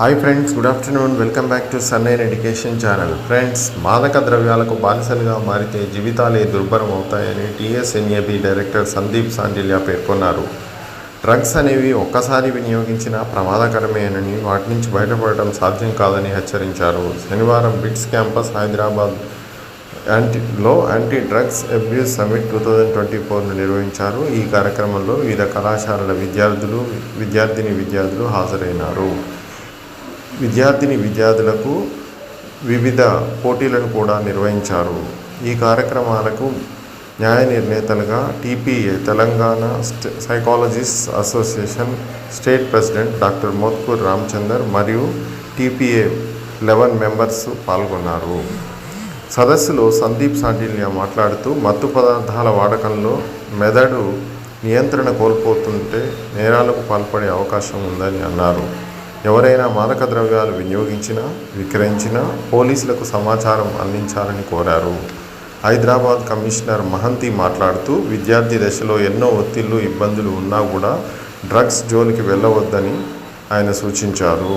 Hi friends good afternoon welcome back to సన్నైన్ education channel friends మాదక ద్రవ్యాలకు బానిసలుగా మారితే జీవితాలే దుర్భరం అవుతాయని టీఎస్ఎన్ఏబి డైరెక్టర్ సందీప్ సాండిల్యా పేర్కొన్నారు. డ్రగ్స్ అనేవి ఒక్కసారి వినియోగించినా ప్రమాదకరమేనని వాటి నుంచి బయటపడటం సాధ్యం కాదని హెచ్చరించారు. శనివారం బిట్స్ క్యాంపస్ హైదరాబాద్ యాంటీ లో anti drugs abuse summit two thousand twenty ఫోర్ను నిర్వహించారు. ఈ కార్యక్రమంలో వివిధ కళాశాలల విద్యార్థులు విద్యార్థిని విద్యార్థులు హాజరైనారు. విద్యార్థిని విద్యార్థులకు వివిధ పోటీలను కూడా నిర్వహించారు. ఈ కార్యక్రమాలకు న్యాయ నిర్ణేతలుగా TPA Telangana state psychologist association state president doctor Motkur Ramachandar మరియు టీపీఏ లెవెన్ మెంబర్స్ పాల్గొన్నారు. సదస్సులో సందీప్ సాండిల్య మాట్లాడుతూ మత్తు పదార్థాల వాడకంలో మెదడు నియంత్రణ కోల్పోతుంటే నేరాలకు పాల్పడే అవకాశం ఉందని అన్నారు. ఎవరైనా మాదక ద్రవ్యాలు వినియోగించినా విక్రయించినా పోలీసులకు సమాచారం అందించాలని కోరారు. హైదరాబాద్ కమిషనర్ మహంతి మాట్లాడుతూ విద్యార్థి దశలో ఎన్నో ఒత్తిళ్ళు ఇబ్బందులు ఉన్నా కూడా డ్రగ్స్ జోలికి వెళ్ళవద్దని ఆయన సూచించారు.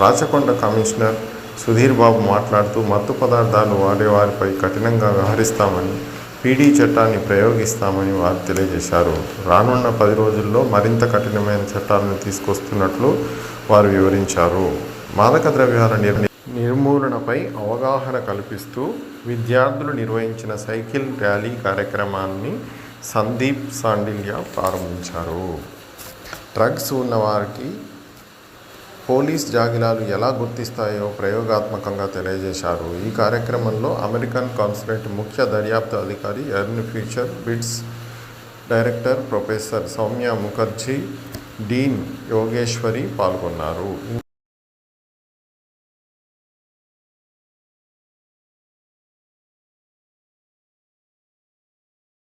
రాచకొండ కమిషనర్ సుధీర్ బాబు మాట్లాడుతూ మత్తు పదార్థాలు వాడేవారిపై కఠినంగా వ్యవహరిస్తామని పీడీ చట్టాన్ని ప్రయోగిస్తామని వారు తెలియజేశారు. రానున్న పది రోజుల్లో మరింత కఠినమైన చట్టాలను తీసుకొస్తున్నట్లు వారు వివరించారు. మాదక ద్రవ్యాల నిర్ నిర్మూలనపై అవగాహన కల్పిస్తూ విద్యార్థులు నిర్వహించిన సైకిల్ ర్యాలీ కార్యక్రమాన్ని సందీప్ సాండిల్య ప్రారంభించారు. డ్రగ్స్ ఉన్నవారికి పోలీస్ జాగిలాలు ఎలా గుర్తిస్తాయో ప్రయోగాత్మకంగా తెలియజేశారు. ఈ కార్యక్రమంలో అమెరికన్ కాన్సులేట్ ముఖ్య దర్యాప్తు అధికారి ఎర్న్ future BITS director professor Soumya Mukherjee dean Yogeshwari పాల్గొన్నారు.